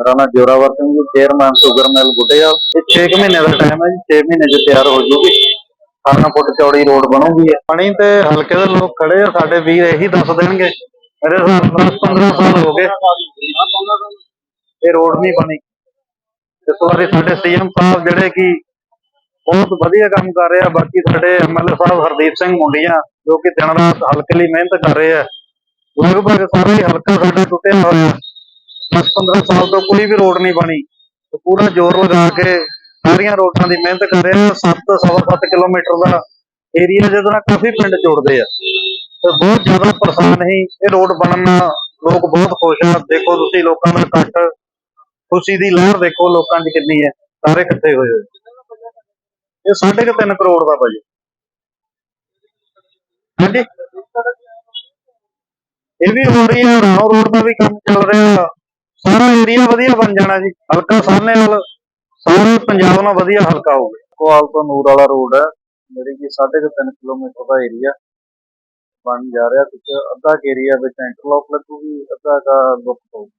ਮੇਰਾ ਨਾਮ Zorawar Singh ji chairman sugar mill ਗੁੱਡੇਵਾਲ। ਇਹ 6 ਮਹੀਨੇ ਦਾ ਟਾਈਮ ਹੈ ਜੀ 6 ਮਹੀਨੇ 'ਚ ਤਿਆਰ ਹੋ ਜੂਗੀ। 18 ਫੁੱਟ ਚੌੜੀ ਰੋਡ ਬਣੂਗੀ। ਇਹ। ਪਾਣੀ ਤੇ ਹਲਕੇ ਦੇ ਲੋਕ ਖੜੇ ਆ, ਸਾਡੇ ਵੀਰ ਇਹੀ ਦੱਸ ਦੇਣਗੇ। ਮੇਰੇ ਹਿਸਾਬ ਨਾਲ 15 ਸਾਲ ਹੋ ਗਏ। ਇਹ ਰੋਡ ਨਹੀਂ ਬਣੀ। ਇਸ ਵਾਰੀ ਸਾਡੇ ਸੀਐਮ ਸਾਹਿਬ ਜਿਹੜੇ ਕਿ ਬਹੁਤ ਵਧੀਆ ਕੰਮ ਕਰ ਰਹੇ ਆ, ਬਾਕੀ ਸਾਡੇ ਐਮਐਲਏ ਸਾਹਿਬ ਹਰਦੀਪ ਸਿੰਘ ਮੁੰਡੀਆਂ, ਜੋ ਕਿ ਦਿਨ ਰਾਤ ਹਲਕੇ ਲਈ ਮਿਹਨਤ ਕਰ ਰਹੇ ਆ। ਲਗਭਗ ਸਾਰਾ ਹੀ ਹਲਕਾ ਸਾਡਾ ਟੁੱਟਿਆ ਹੋਇਆ। 10-15 ਸਾਲ ਤੋਂ ਕੋਈ ਵੀ ਰੋਡ ਨਹੀਂ ਬਣੀ। ਤੇ ਪੂਰਾ ਜ਼ੋਰ ਲਗਾ ਕੇ ਸਾਰੀਆਂ ਰੋਡਾਂ ਦੀ ਮਿਹਨਤ ਕਰ ਰਹੇ। ਆ 7 ਸਵਾ 7 ਕਿਲੋਮੀਟਰ ਦਾ ਏਰੀਆ ਜਿਹਦੇ ਨਾਲ ਕਾਫੀ ਪਿੰਡ ਜੁੜਦੇ ਆ। ਤੇ ਬਹੁਤ ਜ਼ਿਆਦਾ ਪਰੇਸ਼ਾਨ ਹੀ ਇਹ ਰੋਡ ਬਣਨ ਨਾਲ ਲੋਕ ਬਹੁਤ ਖੁਸ਼ ਆ। ਦੇਖੋ ਤੁਸੀਂ ਲੋਕਾਂ ਦਾ ਇਕੱਠ। ਖੁਸ਼ੀ ਦੀ ਲਹਿਰ ਦੇਖੋ ਲੋਕਾਂ 'ਚ ਕਿੰਨੀ ਹੈ ਸਾਰੇ ਇਕੱਠੇ ਹੋਏ ਹੋਏ। ਇਹ ਸਾਢੇ ਕੁ ਤਿੰਨ ਕਰੋੜ ਦਾ ਬਜਟ ਹਾਂਜੀ। ਇਹ ਵੀ ਹੋ ਰਹੀ ਹੈ ਰਾਓ ਰੋਡ ਦਾ ਵੀ ਕੰਮ ਚੱਲ ਰਿਹਾ। ਸਾਰਾ ਏਰੀਆ ਵਧੀਆ ਬਣ ਜਾਣਾ ਜੀ ਹਲਕਾ ਸਾਹਮਣੇ ਨਾਲ ਸਾਰੇ ਪੰਜਾਬ ਨਾਲ ਵਧੀਆ ਹਲਕਾ ਹੋ ਗਿਆ ਕੋਆਲ ਤੋਂ ਨੂਰ ਵਾਲਾ ਰੋਡ ਹੈ ਜਿਹੜੀ ਕਿ 3.5 ਕਿਲੋਮੀਟਰ ਦਾ ਏਰੀਆ ਬਣ ਜਾ ਰਿਹਾ ਕੁਝ ਅੱਧਾ ਏਰੀਆ ਵਿੱਚ ਇੰਟਰਲੌਕ ਲੱਗੂਗੀ ਅੱਧਾ ਦਾ ਲੁੱਕ ਹੋਊਗੀ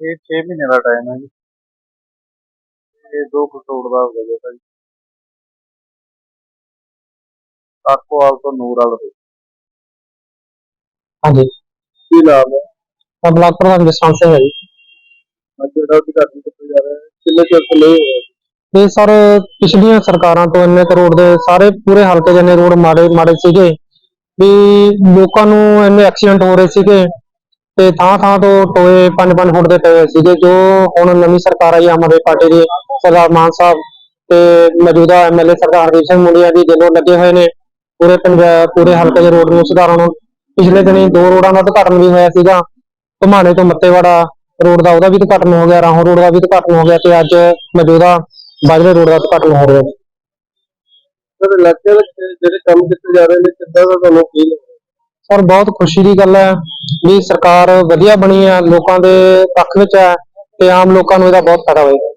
ਇਹ 6 ਮਹੀਨੇ ਦਾ ਟਾਈਮ ਹੈ ਜੀ। ਇਹ 2 ਕਰੋੜ ਦਾ ਹੋ ਗਿਆ ਜੀ ਕਾਕੋਵਾਲ ਤੋਂ ਨੂਰ ਵਾਲਾ। ਹਾਂਜੀ। ਕੀ ਨਾਮ ਹੈ? ਤਾਂ ਬਲਾਕ ਪ੍ਰਧਾਨ ਜਸਵੰਤ ਸਿੰਘ ਹੈ ਜੀ। ਅੱਜ ਜਿਹੜਾ ਉਦਘਾਟਨ ਕੀਤਾ ਜਾ ਰਿਹਾ ਹੈ? ਕਿੰਨੇ ਚਿਰ ਤੋਂ ਨਹੀਂ ਹੋਇਆ ਇਹ ਸਰ ਪਿਛਲੀਆਂ ਸਰਕਾਰਾਂ ਤੋਂ ਇੰਨੇ ਕਰੋੜ ਦੇ ਸਾਰੇ ਪੂਰੇ ਹਲਕੇ ਜਨੇ ਰੋਡ ਮਾੜੇ ਮਾੜੇ ਸੀਗੇ ਵੀ ਲੋਕਾਂ ਨੂੰ ਇੰਨੇ ਐਕਸੀਡੈਂਟ ਹੋ ਰਹੇ ਸੀਗੇ ਤੇ ਥਾਂ ਥਾਂ ਤੋਂ ਟੋਏ 5-5 ਫੁੱਟ ਦੇ ਪਏ ਸੀਗੇ ਜੋ ਹੁਣ ਨਵੀਂ ਸਰਕਾਰ ਆਈ ਆਮ ਆਦਮੀ ਪਾਰਟੀ ਦੀ ਸਰਦਾਰ ਮਾਨ ਸਾਹਿਬ ਤੇ ਮੌਜੂਦਾ ਐਮਐਲਏ ਸਰਦਾਰ ਹਰਦੀਪ ਸਿੰਘ ਮੁੰਡਿਆ ਜੀ ਦਿਲੋਂ ਲੱਗੇ ਹੋਏ ਨੇ ਪੂਰੇ ਪੰਜਾਬ ਪੂਰੇ ਹਲਕੇ ਦੇ ਰੋਡ ਨੂੰ ਸੁਧਾਰਨ ਪਿਛਲੇ ਦਿਨੀ ਦੋ ਰੋਡਾਂ ਦਾ ਉਦਘਾਟਨ ਵੀ ਹੋਇਆ ਸੀਗਾ ਘੁਮਾਣੇ ਤੋਂ ਮੱਤੇਵਾੜਾ ਰੋਡ ਦਾ ਉਹਦਾ ਵੀ ਉਦਘਾਟਨ ਹੋ ਗਿਆ ਰਾਹੋਂ ਰੋਡ ਦਾ ਵੀ ਉਦਘਾਟਨ ਹੋ ਗਿਆ ਤੇ ਅੱਜ ਮੌਜੂਦਾ ਬਾਜਰੇ ਰੋਡ ਦਾ ਉਦਘਾਟਨ ਹੋ ਰਿਹਾ। ਸਰ ਇਲਾਕੇ ਵਿੱਚ ਜਿਹੜੇ ਕੰਮ ਕੀਤੇ ਜਾ ਰਹੇ ਨੇ ਕਿੱਦਾਂ ਦਾ ਤੁਹਾਨੂੰ ਫੀਲ ਸਰ ਬਹੁਤ ਖੁਸ਼ੀ ਦੀ ਗੱਲ ਹੈ ਵੀ ਸਰਕਾਰ ਵਧੀਆ ਬਣੀ ਹੈ ਲੋਕਾਂ ਦੇ ਪੱਖ ਵਿੱਚ ਹੈ ਤੇ ਆਮ ਲੋਕਾਂ ਨੂੰ ਇਹਦਾ ਬਹੁਤ ਫਾਇਦਾ ਹੋਏਗਾ।